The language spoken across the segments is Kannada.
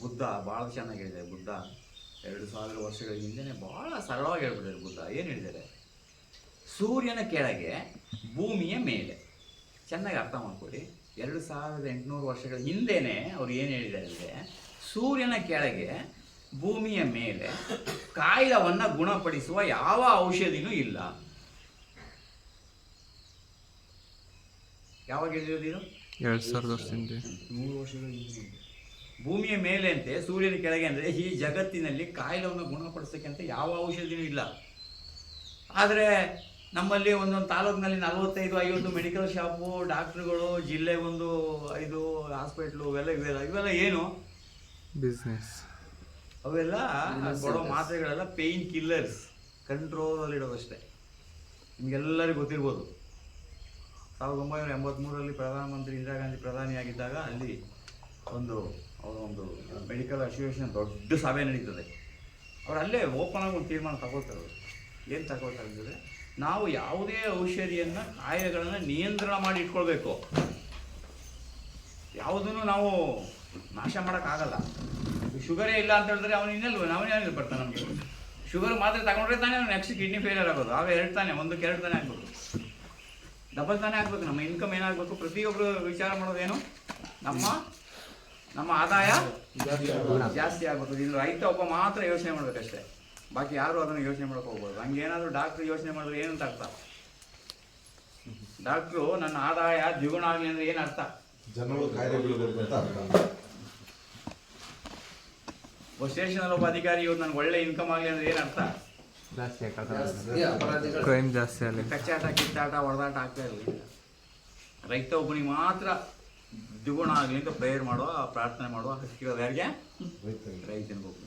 ಬುದ್ಧ ಭಾಳ ಚೆನ್ನಾಗಿ ಹೇಳಿದ್ದಾರೆ ಬುದ್ಧ. ಎರಡು ಸಾವಿರ ವರ್ಷಗಳ ಹಿಂದೆನೆ ಭಾಳ ಸರಳವಾಗಿ ಹೇಳ್ಬಿಟ್ಟಿದ್ದಾರೆ ಬುದ್ಧ. ಏನು ಹೇಳಿದ್ದಾರೆ? ಸೂರ್ಯನ ಕೆಳಗೆ ಭೂಮಿಯ ಮೇಲೆ. ಚೆನ್ನಾಗಿ ಅರ್ಥ ಮಾಡ್ಕೊಳ್ಳಿ. ಎರಡು ಸಾವಿರದ ಎಂಟುನೂರು ವರ್ಷಗಳ ಹಿಂದೆನೆ ಅವ್ರು ಏನು ಹೇಳಿದ್ದಾರೆ ಅಂದರೆ ಸೂರ್ಯನ ಕೆಳಗೆ ಭೂಮಿಯ ಮೇಲೆ ಕಾಯಿಲವನ್ನು ಗುಣಪಡಿಸುವ ಯಾವ ಔಷಧಿನೂ ಇಲ್ಲ. ಯಾವಾಗ ಹೇಳಿರೋದು ಇದು? ಎರಡು ಸಾವಿರದ ವರ್ಷದಿಂದ. ನೂರು ವರ್ಷಗಳ ಹಿಂದೆ ಭೂಮಿಯ ಮೇಲೆ ಅಂತೆ ಸೂರ್ಯನ ಕೆಳಗೆ ಅಂದರೆ ಈ ಜಗತ್ತಿನಲ್ಲಿ ಕಾಯಿಲೆಯನ್ನು ಗುಣಪಡಿಸೋಕ್ಕಂತ ಯಾವ ಔಷಧಿನೂ ಇಲ್ಲ. ಆದರೆ ನಮ್ಮಲ್ಲಿ ಒಂದೊಂದು ತಾಲೂಕಿನಲ್ಲಿ ನಲವತ್ತೈದು ಐವತ್ತು ಮೆಡಿಕಲ್ ಶಾಪು ಡಾಕ್ಟ್ರುಗಳು ಜಿಲ್ಲೆ ಒಂದು ಐದು ಹಾಸ್ಪಿಟ್ಲು ಇವೆಲ್ಲ ಇವೆಲ್ಲ ಇವೆಲ್ಲ ಏನು? ಬಿಸ್ನೆಸ್ ಅವೆಲ್ಲ ಕೊಡೋ ಮಾತ್ರೆಗಳೆಲ್ಲ ಪೇಯ್ನ್ ಕಿಲ್ಲರ್ಸ್ ಕಂಟ್ರೋಲಲ್ಲಿ ಇಡೋದಷ್ಟೇ ನಿಮಗೆಲ್ಲರಿಗೂ ಗೊತ್ತಿರ್ಬೋದು. ಸಾವಿರದ ಒಂಬೈನೂರ ಎಂಬತ್ತ್ಮೂರರಲ್ಲಿ ಪ್ರಧಾನಮಂತ್ರಿ ಇಂದಿರಾ ಗಾಂಧಿ ಪ್ರಧಾನಿಯಾಗಿದ್ದಾಗ ಅಲ್ಲಿ ಒಂದು ಅವರ ಒಂದು ಮೆಡಿಕಲ್ ಅಸೋಸಿಯೇಷನ್ ದೊಡ್ಡ ಸಭೆ ನಡೀತದೆ. ಅವ್ರು ಅಲ್ಲೇ ಓಪನ್ ಆಗಿ ಒಂದು ತೀರ್ಮಾನ ಅವರು. ಏನು ತಗೋತಾರೆ ಅಂತಂದರೆ, ನಾವು ಯಾವುದೇ ಔಷಧಿಯನ್ನು, ಕಾಯಿಲೆಗಳನ್ನು ನಿಯಂತ್ರಣ ಮಾಡಿ ಇಟ್ಕೊಳ್ಬೇಕು. ಯಾವುದನ್ನು ನಾವು ನಾಶ ಮಾಡೋಕ್ಕಾಗಲ್ಲ ಶುಗರೇ ಇಲ್ಲ ಅಂತ ಹೇಳಿದ್ರೆ ಅವನು ಇನ್ನೆಲ್ಲ ಅವನೇ ಬರ್ತಾನೆ ನಮಗೆ. ಶುಗರ್ ಮಾತ್ರ ತಗೊಂಡ್ರೆ ತಾನೇ ಅವ್ನು ನೆಕ್ಸ್ಟ್ ಕಿಡ್ನಿ ಫೇಲಿಯರ್ ಆಗೋದು. ಆಗ ಎರಡು ತಾನೆ, ಒಂದು ಎರಡು ತಾನೇ ಆಗ್ಬೋದು ಡಬಲ್ ತಾನೇ ಆಗ್ಬೇಕು. ನಮ್ಮ ಇನ್ಕಮ್ ಏನಾಗಬೇಕು? ಪ್ರತಿಯೊಬ್ಬರು ವಿಚಾರ ಮಾಡೋದೇನು? ನಮ್ಮ ನಮ್ಮ ಆದಾಯ ಜಾಸ್ತಿ ಆಗುತ್ತೆ ಇಲ್ಲಿ ರೈತ ಒಬ್ಬ ಮಾತ್ರ ಯೋಚನೆ ಮಾಡ್ಬೇಕಷ್ಟೇ. ಬಾಕಿ ಯಾರು ಅದನ್ನು ಯೋಚನೆ ಮಾಡಕ್ ಹೋಗ್ಬೋದು ಹಂಗೇನಾದ್ರೂ ಡಾಕ್ಟ್ರು ಯೋಚನೆ ಮಾಡಿದ್ರೆ ಏನಂತ ಅರ್ಥ? ಡಾಕ್ಟ್ರು ನನ್ನ ಆದಾಯ ದ್ವಿಗುಣ ಆಗಲಿ ಅಂದ್ರೆ ಏನು ಅರ್ಥ? ಜನರು ಕಾಯಿಲೆ ಬೀಳಬೇಕು ಅರ್ಥ. ಬಸ್ ಸ್ಟೇಷನ್ ಒಬ್ಬ ಅಧಿಕಾರಿ ಇವ್ರು ನನ್ಗೆ ಒಳ್ಳೆ ಇನ್ಕಮ್ ಆಗಲಿ ಅಂದ್ರೆ ಏನು ಅರ್ಥ? ಜಾಸ್ತಿ ಕ್ರೈಮ್ ಕಚ್ಚಾಟ ಕಿತ್ತಾಟ ಹೊಡೆದಾಟ ಆಗ್ತಾ ಇರಲಿಲ್ಲ ರೈತ ಒಬ್ಬನಿಗೆ ಮಾತ್ರ ದ್ವಿಗುಣ ಆಗಲಿ ಅಂತ ಪ್ರೇಯರ್ ಮಾಡುವ, ಪ್ರಾರ್ಥನೆ ಮಾಡುವ ಹಕ್ಕಿರೋದು ಯಾರಿಗೆ? ರೈತನಿಗೆ. ಒಬ್ಬ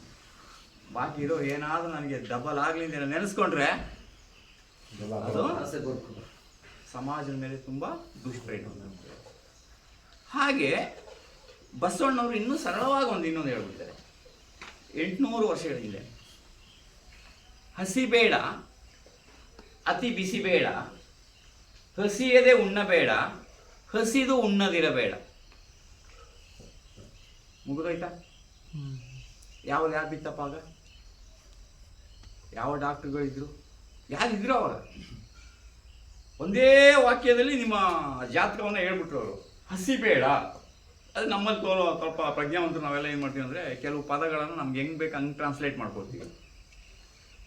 ಬಾಕಿ ಇರೋ ಏನಾದರೂ ನನಗೆ ಡಬಲ್ ಆಗಲಿ ಅಂತ ನೆನೆಸ್ಕೊಂಡ್ರೆ, ಅದು ಸಮಾಜದ ಮೇಲೆ ತುಂಬ ದುಷ್ಪರಿಣಾಮ ಹಾಗೆ ಬಸವಣ್ಣವರು ಇನ್ನೂ ಸರಳವಾಗಿ ಒಂದು ಇನ್ನೊಂದು ಹೇಳ್ಬಿಡ್ತಾರೆ. ಎಂಟುನೂರು ವರ್ಷಗಳ ಹಿಂದೆ. ಹಸಿ ಬೇಡ ಅತಿ ಬಿಸಿ ಬೇಡ ಹಸಿಯದೆ ಉಣ್ಣಬೇಡ, ಹಸಿದು ಉಣ್ಣದಿರಬೇಡ. ಮುಗಿದೋಯ್ತಾ? ಯಾವ ಯಾರು ಬಿತ್ತಪ್ಪ ಆಗ? ಯಾವ ಡಾಕ್ಟ್ರುಗಳಿದ್ರು? ಯಾರಿದ್ರು ಅವಾಗ? ಒಂದೇ ವಾಕ್ಯದಲ್ಲಿ ನಿಮ್ಮ ಜಾತಕವನ್ನು ಹೇಳ್ಬಿಟ್ರು ಅವರು. ಹಸಿ ಬೇಡ. ಅದು ನಮ್ಮಲ್ಲಿ ತೋರೋ ಸ್ವಲ್ಪ ಪ್ರಜ್ಞಾವಂತರು ನಾವೆಲ್ಲ ಏನು ಮಾಡ್ತೀವಿ ಅಂದರೆ ಕೆಲವು ಪದಗಳನ್ನು ನಮ್ಗೆ ಹೆಂಗೆ ಬೇಕು ಹಂಗೆ ಟ್ರಾನ್ಸ್ಲೇಟ್ ಮಾಡ್ಕೊಳ್ತೀವಿ.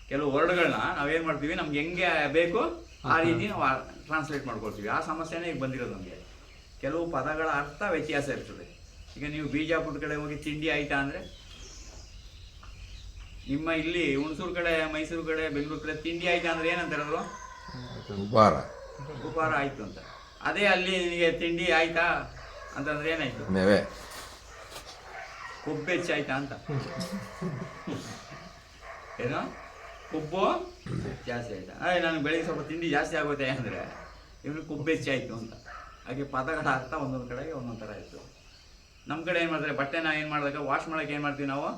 ಕೆಲವು ವರ್ಡ್ಗಳನ್ನ ನಾವೇನು ಮಾಡ್ತೀವಿ ನಮ್ಗೆ ಹೆಂಗೆ ಬೇಕು ಆ ರೀತಿ ನಾವು ಟ್ರಾನ್ಸ್ಲೇಟ್ ಮಾಡ್ಕೊಳ್ತೀವಿ. ಆ ಸಮಸ್ಯೆನೇ ಈಗ ಬಂದಿರೋದು ನಮಗೆ. ಕೆಲವು ಪದಗಳ ಅರ್ಥ ವ್ಯತ್ಯಾಸ ಇರ್ತದೆ. ಈಗ ನೀವು ಬಿಜಾಪುರ ಕಡೆ ಹೋಗಿ ತಿಂಡಿ ಆಯ್ತಾ ಅಂದರೆ? ನಿಮ್ಮ ಇಲ್ಲಿ ಹುಣಸೂರು ಕಡೆ ಮೈಸೂರು ಕಡೆ ಬೆಂಗಳೂರು ಕಡೆ ತಿಂಡಿ ಆಯ್ತಾ ಅಂದ್ರೆ ಏನಂತಾರೆ ಅವರು? ಉಪಾರ ಉಪಹಾರ. ಆಯ್ತು ಅಂತ. ಅದೇ ಅಲ್ಲಿ ನಿಮಗೆ ತಿಂಡಿ ಆಯ್ತಾ ಅಂತಂದ್ರೆ ಏನಾಯ್ತು? ಆಯ್ತಾ ಹೆಚ್ಚಾಯ್ತಾ ಅಂತ. ಏನೋ? ಕೊಬ್ಬು ಜಾಸ್ತಿ ಆಯ್ತಾ? ಅದೇ ನಾನು ಬೆಳಿಗ್ಗೆ ಸ್ವಲ್ಪ ತಿಂಡಿ ಜಾಸ್ತಿ ಆಗುತ್ತೆ ಅಂದರೆ ಇವನು ಕೊಬ್ಬು ಹೆಚ್ಚಾಯ್ತು ಅಂತ. ಹಾಗೆ ಪದಗಳ ಅರ್ಥ ಒಂದೊಂದು ಕಡೆಗೆ ಒಂದೊಂದು ಥರ ಇತ್ತು ನಮ್ಮ ಕಡೆ ಏನು ಮಾಡ್ತಾರೆ ಬಟ್ಟೆನ ಏನು ಮಾಡಿದಾಗ ವಾಶ್ ಮಾಡೋಕೆ ಏನು ಮಾಡ್ತೀವಿ ನಾವು?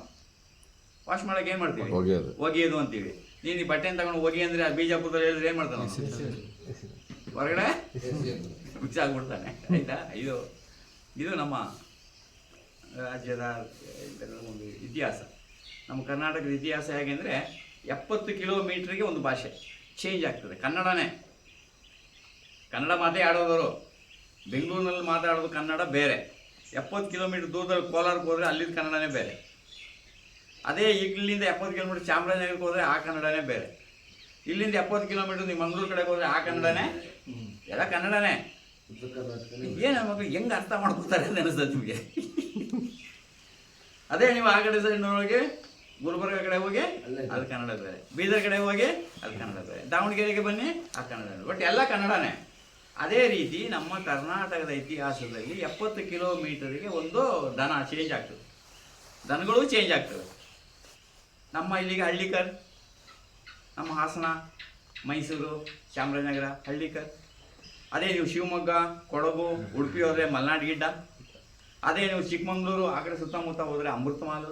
ವಾಶ್ ಮಾಡೋಕೆ ಏನು ಮಾಡ್ತೀವಿ? ಒಗೆಯೋದು. ಅಂತೀವಿ. ನೀನು ಈ ಬಟ್ಟೆನ ತಗೊಂಡು ಹೋಗಿ ಅಂದರೆ ಆ ಬೀಜಾಪುರದಲ್ಲಿ ಹೇಳಿದ್ರೆ ಏನು ಮಾಡ್ತಾನೆ ಹೊರಗಡೆ? ಮಿಕ್ಸ್ ಆಗಿಬಿಡ್ತಾನೆ. ಆಯ್ತಾ? ಇದು ಇದು ನಮ್ಮ ರಾಜ್ಯದ ಒಂದು ಇತಿಹಾಸ. ನಮ್ಮ ಕರ್ನಾಟಕದ ಇತಿಹಾಸ ಹೇಗೆ ಅಂದರೆ ಎಪ್ಪತ್ತು ಕಿಲೋಮೀಟ್ರಿಗೆ ಒಂದು ಭಾಷೆ ಚೇಂಜ್ ಆಗ್ತದೆ. ಕನ್ನಡನೇ. ಕನ್ನಡ ಮಾತೇ ಆಡೋದವರು. ಬೆಂಗಳೂರಿನಲ್ಲಿ ಮಾತಾಡೋದು ಕನ್ನಡ ಬೇರೆ. ಎಪ್ಪತ್ತು ಕಿಲೋಮೀಟ್ರ್ ದೂರದಲ್ಲಿ ಕೋಲಾರಕ್ಕೆ ಹೋದರೆ ಅಲ್ಲಿದ್ದ ಕನ್ನಡನೇ ಬೇರೆ. ಅದೇ ಇಲ್ಲಿಂದ ಎಪ್ಪತ್ತು ಕಿಲೋಮೀಟ್ರ್ ಚಾಮರಾಜನಗರಕ್ಕೆ ಹೋದರೆ ಆ ಕನ್ನಡನೇ ಬೇರೆ. ಇಲ್ಲಿಂದ ಎಪ್ಪತ್ತು ಕಿಲೋಮೀಟ್ರ್ ನೀವು ಮಂಗಳೂರು ಕಡೆಗೆ ಹೋದರೆ ಆ ಕನ್ನಡನೇ? ಎಲ್ಲ ಕನ್ನಡನೇ. ಏನು ಮಕ್ಕಳು ಹೆಂಗೆ ಅರ್ಥ ಮಾಡ್ಕೋತಾರೆ ಅಂತ ಅನಿಸ್ತದೆ ನಿಮಗೆ? ಅದೇ ನೀವು ಆ ಕಡೆ ಸೈಡ್ ಹೋಗಿ, ಗುಲ್ಬರ್ಗ ಕಡೆ ಹೋಗಿ ಅದು ಕನ್ನಡ ಬೇರೆ. ಬೀದರ್ ಕಡೆ ಹೋಗಿ ಅದು ಕನ್ನಡ ಬೇರೆ. ದಾವಣಗೆರೆಗೆ ಬನ್ನಿ, ಆ ಕನ್ನಡ ಬಟ್ ಎಲ್ಲ ಕನ್ನಡನೇ. ಅದೇ ರೀತಿ ನಮ್ಮ ಕರ್ನಾಟಕದ ಇತಿಹಾಸದಲ್ಲಿ ಎಪ್ಪತ್ತು ಕಿಲೋಮೀಟರಿಗೆ ಒಂದು ದನ ಚೇಂಜ್ ಆಗ್ತದೆ. ದನಗಳು ಚೇಂಜ್ ಆಗ್ತವೆ. ನಮ್ಮ ಇಲ್ಲಿಗೆ ಹಳ್ಳಿಕರ್, ನಮ್ಮ ಹಾಸನ, ಮೈಸೂರು, ಚಾಮರಾಜನಗರ, ಹಳ್ಳಿಕರ್. ಅದೇ ನೀವು ಶಿವಮೊಗ್ಗ, ಕೊಡಗು, ಉಡುಪಿ ಹೋದರೆ ಮಲೆನಾಡು ಗಿಡ್ಡ ಅದೇ ನೀವು ಚಿಕ್ಕಮಂಗ್ಳೂರು, ಆ ಕಡೆ ಸುತ್ತಮುತ್ತ ಹೋದರೆ ಅಮೃತಮಾಲು.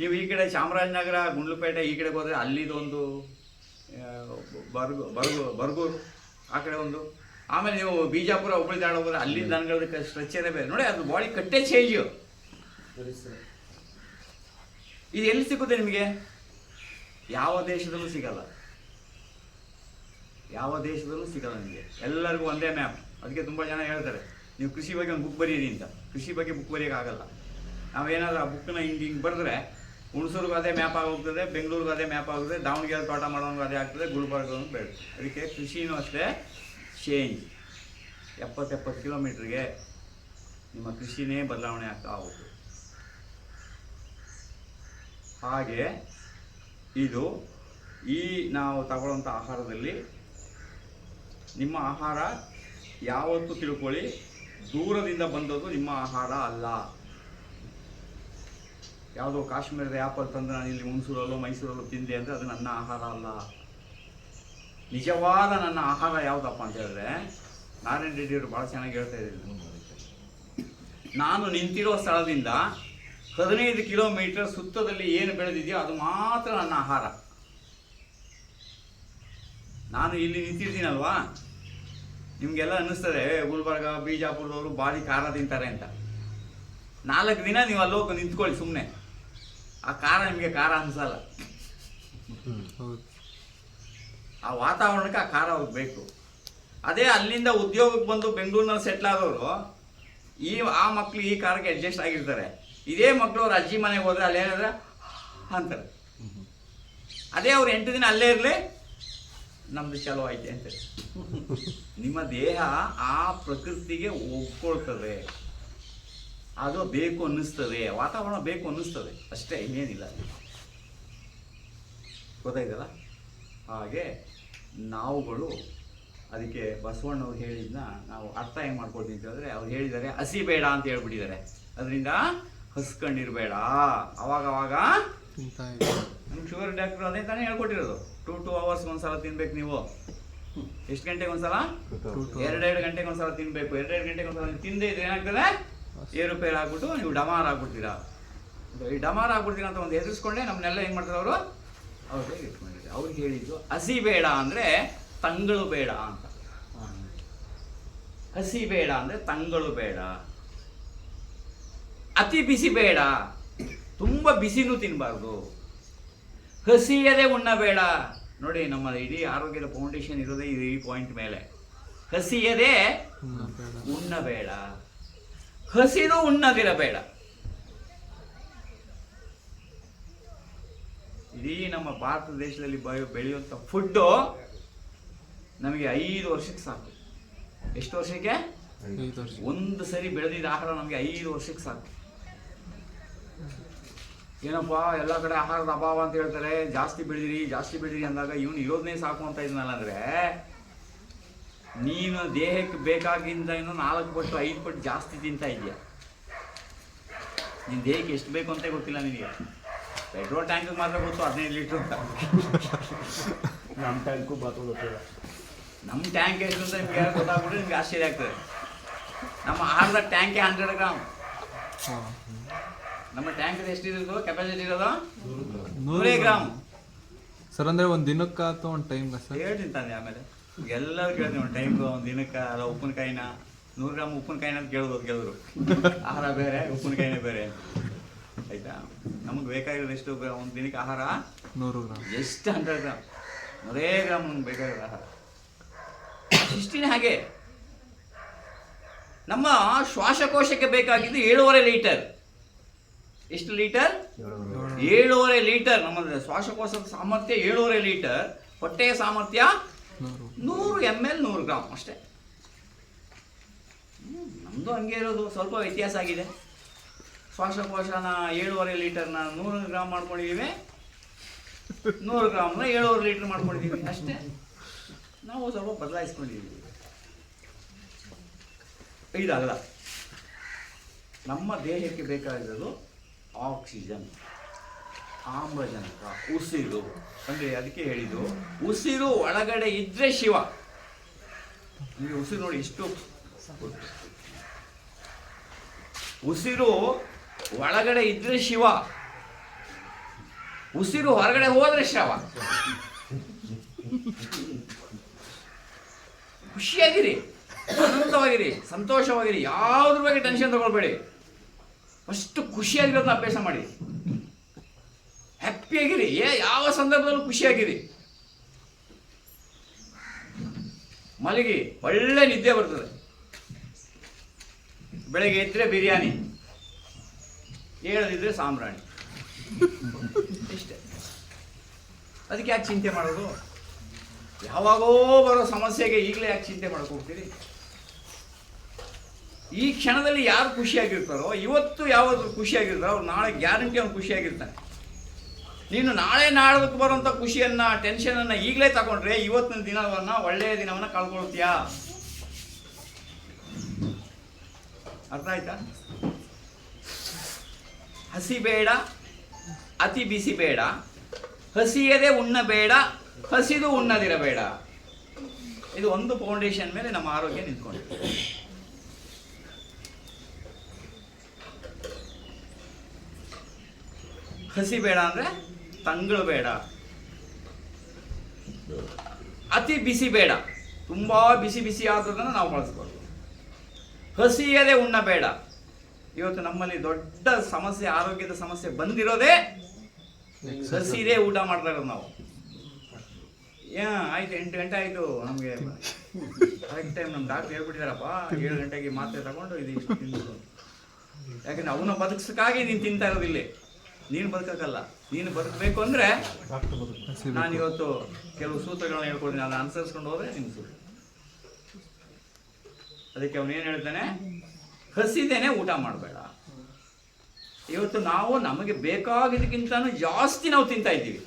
ನೀವು ಈ ಕಡೆ ಚಾಮರಾಜನಗರ, ಗುಂಡ್ಲುಪೇಟೆ, ಈ ಕಡೆಗೆ ಹೋದರೆ ಅಲ್ಲಿದೊಂದು ಬರ್ಗು ಬರ್ಗು, ಬರ್ಗೂರು, ಆ ಕಡೆ ಒಂದು. ಆಮೇಲೆ ನೀವು ಬಿಜಾಪುರ ಹುಬ್ಬಳ್ಳಿ ದಾಳ ಹೋದ್ರೆ ಅಲ್ಲಿ ದನಗಳ ಸ್ಟ್ರಕ್ಚರೇ ಬೇರೆ. ನೋಡಿ ಅದು ಬಾಡಿ ಕಟ್ಟೆ ಚೇಂಜು ಇದು ಎಲ್ಲಿ ಸಿಗುತ್ತೆ ನಿಮಗೆ? ಯಾವ ದೇಶದಲ್ಲೂ ಸಿಗಲ್ಲ. ಯಾವ ದೇಶದಲ್ಲೂ ಸಿಗಲ್ಲ ನಿಮಗೆ. ಎಲ್ಲರಿಗೂ ಒಂದೇ ಮ್ಯಾಪ್ ಅದಕ್ಕೆ ತುಂಬ ಜನ ಹೇಳ್ತಾರೆ ನೀವು ಕೃಷಿ ಬಗ್ಗೆ ಒಂದು ಬುಕ್ ಬರೀರಿ ಅಂತ. ಕೃಷಿ ಬಗ್ಗೆ ಬುಕ್ ಬರೆಯೋಕ್ಕಾಗಲ್ಲ ನಾವೇನಾದ್ರೂ ಆ ಬುಕ್ನ ಹಿಂಗೆ ಹಿಂಗೆ ಬರೆದ್ರೆ ಹುಣಸೂರ್ಗೂ ಅದೇ ಮ್ಯಾಪ್ ಆಗೋಗ್ತದೆ ಬೆಂಗಳೂರಿಗೂ ಅದೇ ಮ್ಯಾಪ್ ಆಗುತ್ತೆ ದಾವಣಗೆರೆ ತೋಟ ಮಾಡೋನ್ಗೂ ಅದೇ ಆಗ್ತದೆ ಗುಲ್ಬರ್ಗ ಬೇಡ. ಅದಕ್ಕೆ ಕೃಷಿನೂ ಅಷ್ಟೇ ಚೇಂಜ್ ಎಪ್ಪತ್ತೆಪ್ಪತ್ತು ಕಿಲೋಮೀಟ್ರಿಗೆ ನಿಮ್ಮ ಕೃಷಿನೇ ಬದಲಾವಣೆ ಆಗ್ತಾ ಹೋಗುತ್ತೆ. ಹಾಗೆ ಇದು ಈ ನಾವು ತಗೊಳ್ಳೋಂಥ ಆಹಾರದಲ್ಲಿ ನಿಮ್ಮ ಆಹಾರ ಯಾವತ್ತೂ ತಿಳ್ಕೊಳ್ಳಿ, ದೂರದಿಂದ ಬಂದದ್ದು ನಿಮ್ಮ ಆಹಾರ ಅಲ್ಲ. ಯಾವುದೋ ಕಾಶ್ಮೀರದ ಆ್ಯಪಲ್ ತಂದು ನಾನು ಇಲ್ಲಿ ಹುಣಸೂರಲ್ಲೋ ಮೈಸೂರಲ್ಲೋ ತಿಂದೆ ಅಂದರೆ ಅದು ನನ್ನ ಆಹಾರ ಅಲ್ಲ. ನಿಜವಾದ ನನ್ನ ಆಹಾರ ಯಾವುದಪ್ಪ ಅಂತ ಹೇಳಿದ್ರೆ ನಾರಾಯಣ ರೆಡ್ಡಿಯವರು ಭಾಳ ಚೆನ್ನಾಗಿ ಹೇಳ್ತಾ ಇದ್ದೀನಿ ನಾನು ನಿಂತಿರೋ ಸ್ಥಳದಿಂದ ಹದಿನೈದು ಕಿಲೋಮೀಟರ್ ಸುತ್ತದಲ್ಲಿ ಏನು ಬೆಳೆದಿದೆಯೋ ಅದು ಮಾತ್ರ ನನ್ನ ಆಹಾರ. ನಾನು ಇಲ್ಲಿ ನಿಂತಿರ್ತೀನಲ್ವಾ ನಿಮಗೆಲ್ಲ ಅನ್ನಿಸ್ತದೆ "ಏ, ಗುಲ್ಬರ್ಗ ಬೀಜಾಪುರದವರು ಭಾರಿ ಖಾರ ತಿಂತಾರೆ ಅಂತ. ನಾಲ್ಕು ದಿನ ನೀವು ಅಲ್ಲಿ ಹೋಗಿ ನಿಂತ್ಕೊಳ್ಳಿ ಸುಮ್ಮನೆ ಆ ಖಾರ ನಿಮಗೆ ಖಾರ ಅನ್ಸಲ್ಲ. ಆ ವಾತಾವರಣಕ್ಕೆ ಆ ಖಾರ ಅವ್ರಿಗೆ ಬೇಕು. ಅದೇ ಅಲ್ಲಿಂದ ಉದ್ಯೋಗಕ್ಕೆ ಬಂದು ಬೆಂಗಳೂರಿನಲ್ಲಿ ಸೆಟ್ಲ್ ಆದವರು, ಈ, ಆ ಮಕ್ಕಳು ಈ ಕಾರಕ್ಕೆ ಅಡ್ಜಸ್ಟ್ ಆಗಿರ್ತಾರೆ. ಇದೇ ಮಕ್ಕಳು ಅವ್ರ ಅಜ್ಜಿ ಮನೆಗೆ ಹೋದ್ರೆ ಅಲ್ಲಿ ಏನಾದ್ರೆ ಅಂತಾರೆ. ಅದೇ ಅವ್ರು ಎಂಟು ದಿನ ಅಲ್ಲೇ ಇರಲಿ, ನಮ್ದು ಚಲೋ ಐತೆ ಅಂತ ನಿಮ್ಮ ದೇಹ ಆ ಪ್ರಕೃತಿಗೆ ಒಪ್ಕೊಳ್ತದೆ. ಅದು ಬೇಕು ಅನ್ನಿಸ್ತದೆ. ವಾತಾವರಣ ಬೇಕು ಅನ್ನಿಸ್ತದೆ. ಅಷ್ಟೇ, ಇನ್ನೇನಿಲ್ಲ. ಗೊತ್ತಾಯ್ತಲ್ಲ? ಹಾಗೆ ನಾವುಗಳು ಅದಕ್ಕೆ ಬಸವಣ್ಣವ್ರು ಹೇಳಿದ್ನ ನಾವು ಅರ್ಥ ಹೆಂಗೆ ಮಾಡ್ಕೊಳ್ತೀವಿ ಅಂತ ಹೇಳಿದ್ರೆ ಅವ್ರು ಹೇಳಿದ್ದಾರೆ ಹಸಿ ಬೇಡ ಅಂತ ಹೇಳ್ಬಿಟ್ಟಿದ್ದಾರೆ. ಅದರಿಂದ ಹಸ್ಕೊಂಡಿರ್ಬೇಡ. ಅವಾಗ ಅವಾಗ ನಮ್ಮ ಶುಗರ್ ಡಾಕ್ಟ್ರು ಅದೇ ತಾನೇ ಹೇಳ್ಕೊಟ್ಟಿರೋದು. ಟೂ ಟೂ ಅವರ್ಸ್ ಒಂದ್ಸಲ ತಿನ್ಬೇಕು ನೀವು. ಎಷ್ಟು ಗಂಟೆಗೆ ಒಂದ್ಸಲ? ಎರಡೆರಡು ಗಂಟೆಗೆ ಒಂದ್ಸಲ ತಿನ್ಬೇಕು. ಎರಡೆರಡು ಗಂಟೆಗೆ ಒಂದ್ಸಲ ತಿಂದೇ ಇದ್ರೆ ಏನಾಗ್ತದೆ? ಏರುಪೇರು ಆಗ್ಬಿಟ್ಟು ನೀವು ಡಮಾರ್ ಆಗ್ಬಿಡ್ತೀರಾ. ಈ ಡಮಾರ್ ಆಗ್ಬಿಡ್ತೀರಾ ಅಂತ ಒಂದು ಎದುರಿಸ್ಕೊಂಡೆ ನಮ್ಮನ್ನೆಲ್ಲ ಏನು ಮಾಡ್ತಾರೆ ಅವರು? ಅವ್ರಿಗೆ ಇಟ್ಕೊಂಡಿದ್ದಾರೆ ಅವ್ರು ಹೇಳಿದ್ದು ಹಸಿ ಬೇಡ ಅಂದರೆ ತಂಗಳು ಬೇಡ ಅಂತ. ಹಸಿ ಬೇಡ ಅಂದರೆ ತಂಗಳು ಬೇಡ. ಅತಿ ಬಿಸಿ ಬೇಡ. ತುಂಬ ಬಿಸಿನೂ ತಿನ್ನಬಾರ್ದು ಹಸಿಯದೇ ಉಣ್ಣಬೇಡ ನೋಡಿ ನಮ್ಮ ಇಡೀ ಆರೋಗ್ಯದ ಫೌಂಡೇಶನ್ ಇರೋದೇ ಇದು ಈ ಪಾಯಿಂಟ್ ಮೇಲೆ. ಹಸಿಯದೇ ಉಣ್ಣ ಬೇಡ. ಉಣ್ಣಬೇಡ ಹಸಿರು ಉಣ್ಣದಿರಬೇಡ. ಇಡೀ ನಮ್ಮ ಭಾರತ ದೇಶದಲ್ಲಿ ಬೆಳೆಯುವಂಥ ಫುಡ್ಡು ನಮಗೆ ಐದು ವರ್ಷಕ್ಕೆ ಸಾಕು. ಎಷ್ಟು ವರ್ಷಕ್ಕೆ? ಒಂದು ಸರಿ ಬೆಳೆದಿದ್ದ ಆಹಾರ ನಮಗೆ ಐದು ವರ್ಷಕ್ಕೆ ಸಾಕು. ಏನಪ್ಪ ಎಲ್ಲ ಕಡೆ ಆಹಾರದ ಅಭಾವ ಅಂತ ಹೇಳ್ತಾರೆ. ಜಾಸ್ತಿ ಬೆಳೆದಿರಿ ಜಾಸ್ತಿ ಬೆಳೆದಿರಿ ಅಂದಾಗ ಇವನು ಇರೋದನ್ನೇ ಸಾಕು ಅಂತ ಇದ್ನಲ್ಲ ಅಂದರೆ ನೀನು ದೇಹಕ್ಕೆ ಬೇಕಾಗಿಂದ ಇನ್ನು ನಾಲ್ಕು ಪಟ್ಟು ಐದು ಪಟ್ಟು ಜಾಸ್ತಿ ತಿಂತಾ ಇದೆಯಾ? ನಿನ್ನ ದೇಹಕ್ಕೆ ಎಷ್ಟು ಬೇಕು ಅಂತ ಗೊತ್ತಿಲ್ಲ ನಿನಗೆ. ಪೆಟ್ರೋಲ್ ಟ್ಯಾಂಕ್ ಮಾತ್ರ ಗೊತ್ತು ಹದಿನೈದು ಲೀಟ್ರ್ ಅಂತ. ನಮ್ಮ ಟ್ಯಾಂಕು ಬಾತು ಗೊತ್ತಿಲ್ಲ. ನಮ್ಮ ಟ್ಯಾಂಕ್ ಎಷ್ಟು ಅಂತ ನಿಮ್ಗೆ ಯಾರು ಗೊತ್ತಾಗ್ಬಿಟ್ರೆ ನಿಮ್ಗೆ ಆಶ್ಚರ್ಯ ಆಗ್ತದೆ. ನಮ್ಮ ಆಹಾರದ ಟ್ಯಾಂಕೇ ಹಂಡ್ರೆಡ್ ಗ್ರಾಮ್. ನಮ್ಮ ಟ್ಯಾಂಕ್ ಎಷ್ಟು ಇರೋದು ಕೆಪಾಸಿಟಿ ಇರೋದು? ನೂರೇ ಗ್ರಾಮ್. ಸರ್ ಅಂದರೆ ಒಂದು ದಿನಕ್ಕೆ ಅಥವಾ ಒಂದು ಟೈಮ್ ಸರ್? ಹೇಳ್ತೀನಿ ತಾನೆ ಆಮೇಲೆ. ಎಲ್ಲರೂ ಕೇಳ್ತೀನಿ ಒಂದು ಟೈಮ್ ಒಂದು ದಿನಕ್ಕೆ ಅಲ್ಲ ಉಪ್ಪಿನಕಾಯಿನ. ನೂರು ಗ್ರಾಮ್ ಉಪ್ಪಿನಕಾಯಿನ ಅಂತ ಕೇಳ್ಬೋದು ಕೇಳಿದ್ರು ಆಹಾರ ಬೇರೆ ಉಪ್ಪಿನಕಾಯಿನೇ ಬೇರೆ. ಆಯ್ತಾ? ನಮಗೆ ಬೇಕಾಗಿರೋ ಎಷ್ಟು ಒಂದು ದಿನಕ್ಕೆ ಆಹಾರ? ನೂರು ಗ್ರಾಮ್. ಎಷ್ಟು ಹಂಡ್ರೆಡ್ ಗ್ರಾಮ್? ನೂರೇ ಗ್ರಾಮ್ ನಮ್ಗೆ ಬೇಕಾಗಿರೋ ಆಹಾರ. ಇಷ್ಟಿನ ಹಾಗೆ. ನಮ್ಮ ಶ್ವಾಸಕೋಶಕ್ಕೆ ಬೇಕಾಗಿದ್ದು ಏಳುವರೆ ಲೀಟರ್. ಎಷ್ಟು ಲೀಟರ್? ಏಳುವರೆ ಲೀಟರ್. ನಮ್ಮ ಶ್ವಾಸಕೋಶದ ಸಾಮರ್ಥ್ಯ ಏಳುವರೆ ಲೀಟರ್. ಹೊಟ್ಟೆಯ ಸಾಮರ್ಥ್ಯ ನೂರು ಎಂ ಎಲ್ ನೂರು ಗ್ರಾಮ್ ಅಷ್ಟೇ. ನಮ್ಮದು ನಮ್ದು ಹಂಗೆ ಇರೋದು. ಸ್ವಲ್ಪ ವ್ಯತ್ಯಾಸ ಆಗಿದೆ. ಶ್ವಾಸಕೋಶನ ಏಳುವರೆ ಲೀಟರ್ನ ನೂರು ಗ್ರಾಮ್ ಮಾಡ್ಕೊಂಡಿದ್ದೀವಿ ನೂರು ಗ್ರಾಮ್ನ ಏಳುವರೆ ಲೀಟರ್ ಮಾಡ್ಕೊಂಡಿದ್ದೀವಿ ಅಷ್ಟೇ. ನಾವು ಸ್ವಲ್ಪ ಬದಲಾಯಿಸ್ಕೊಂಡಿದ್ದೀವಿ ಇದಾಗಲ್ಲ ನಮ್ಮ ದೇಹಕ್ಕೆ ಬೇಕಾಗಿರೋದು ಆಕ್ಸಿಜನ್, ಆಮ್ಲಜನಕ, ಉಸಿರು. ಅಂದರೆ ಅದಕ್ಕೆ ಹೇಳಿದ್ದು, ಉಸಿರು ಒಳಗಡೆ ಇದ್ದರೆ ಶಿವ. ನಿಮಗೆ ಉಸಿರು ನೋಡಿ ಎಷ್ಟು ಉಸಿರು ಒಳಗಡೆ ಇದ್ರೆ ಶಿವ, ಉಸಿರು ಹೊರಗಡೆ ಹೋದ್ರೆ ಶವ. ಖುಷಿಯಾಗಿರಿ, ಆನಂದವಾಗಿರಿ, ಸಂತೋಷವಾಗಿರಿ, ಯಾವುದ್ರ ಬಗ್ಗೆ ಟೆನ್ಷನ್ ತಗೊಳ್ಬೇಡಿ. ಅಷ್ಟು ಖುಷಿಯಾಗಿರೋದನ್ನ ಅಭ್ಯಾಸ ಮಾಡಿ. ಹ್ಯಾಪಿಯಾಗಿರಿ ಏ, ಯಾವ ಸಂದರ್ಭದಲ್ಲೂ ಖುಷಿಯಾಗಿರಿ. ಮಲಗಿ, ಒಳ್ಳೆ ನಿದ್ದೆ ಬರ್ತದೆ. ಬೆಳಗ್ಗೆ ಇದ್ರೆ ಬಿರಿಯಾನಿ. ಹೇಳದಿದ್ರೆ ಸಾಮ್ರಾಣಿ. ಇಷ್ಟೇ. ಅದಕ್ಕೆ ಯಾಕೆ ಚಿಂತೆ ಮಾಡೋದು? ಯಾವಾಗೋ ಬರೋ ಸಮಸ್ಯೆಗೆ ಈಗಲೇ ಯಾಕೆ ಚಿಂತೆ ಮಾಡಕ್ಕೆ ಹೋಗ್ತೀರಿ? ಈ ಕ್ಷಣದಲ್ಲಿ ಯಾರು ಖುಷಿಯಾಗಿರ್ತಾರೋ, ಇವತ್ತು ಯಾವಾದ್ರು ಖುಷಿಯಾಗಿರ್ತಾರೋ, ಅವ್ರು ನಾಳೆ ಗ್ಯಾರಂಟಿ ಅವ್ನು ಖುಷಿಯಾಗಿರ್ತಾನೆ. ನೀನು ನಾಳೆ ನಾಡೋದಕ್ಕೆ ಬರೋಂಥ ಖುಷಿಯನ್ನ, ಟೆನ್ಷನನ್ನು ಈಗಲೇ ತಗೊಂಡ್ರೆ ಇವತ್ತಿನ ದಿನವನ್ನ, ಒಳ್ಳೆಯ ದಿನವನ್ನ ಕಳ್ಕೊಳ್ತೀಯಾ? ಅರ್ಥ ಆಯ್ತಾ? ಹಸಿ ಬೇಡ ಅತಿ ಬಿಸಿ ಬೇಡ. ಹಸಿಯದೇ ಉಣ್ಣಬೇಡ ಹಸಿದು ಉಣ್ಣದಿರಬೇಡ. ಇದು ಒಂದು ಫೌಂಡೇಶನ್ ಮೇಲೆ ನಮ್ಮ ಆರೋಗ್ಯ ನಿಂತ್ಕೊಂಡಿದೆ. ಹಸಿ ಬೇಡ ಅಂದ್ರೆ ತಂಗಳು ಬೇಡ. ಅತಿ ಬಿಸಿ ಬೇಡ. ತುಂಬಾ ಬಿಸಿ ಬಿಸಿ ಆದ್ರದನ್ನು ನಾವು ಬಳಸ್ಬಾರ್ದು ಹಸಿಯದೇ ಉಣ್ಣಬೇಡ ಇವತ್ತು ನಮ್ಮಲ್ಲಿ ದೊಡ್ಡ ಸಮಸ್ಯೆ ಆರೋಗ್ಯದ ಸಮಸ್ಯೆ ಬಂದಿರೋದೇ ಸಸಿರೆ ಊಟ ಮಾಡ್ತಾ ಇರೋದು ನಾವು. ಯಾ ಆಯ್ತು ಎಂಟು ಗಂಟೆ ಆಯ್ತು ನಮಗೆ. ಕರೆಕ್ಟ್ ಟೈಮ್ ನಮ್ಮ ಡಾಕ್ಟರ್ ಹೇಳ್ಬಿಟ್ಟಿದಾರಪ್ಪ ಏಳು ಗಂಟೆಗೆ ಮಾತ್ರೆ ತಗೊಂಡು ಇದು ಇಷ್ಟು ತಿಂದು. ಯಾಕಂದ್ರೆ ಅವನ ಬದುಕ್ಸಕ್ಕಾಗಿ ನೀನು ತಿಂತಾ ಇರೋದು ಇಲ್ಲಿ. ನೀನು ಬದುಕಕ್ಕಲ್ಲ. ನೀನು ಬದುಕಬೇಕು ಅಂದ್ರೆ ನಾನು ಇವತ್ತು ಕೆಲವು ಸೂತ್ರಗಳನ್ನ ಹೇಳ್ಕೊಡ್ತೀನಿ ಅದನ್ನ ಅನುಸರಿಸ್ಕೊಂಡು ಹೋದ್ರೆ ನಿಮ್ಗೆ ಅದಕ್ಕೆ ಅವನು ಏನು ಹೇಳ್ತಾನೆ? ಹಸಿದೇನೆ ಊಟ ಮಾಡಬೇಡ. ಇವತ್ತು ನಾವು ನಮಗೆ ಬೇಕಾಗಿದ್ದಕ್ಕಿಂತನೂ ಜಾಸ್ತಿ ನಾವು ತಿಂತಾ ಇದ್ದೀವಿ.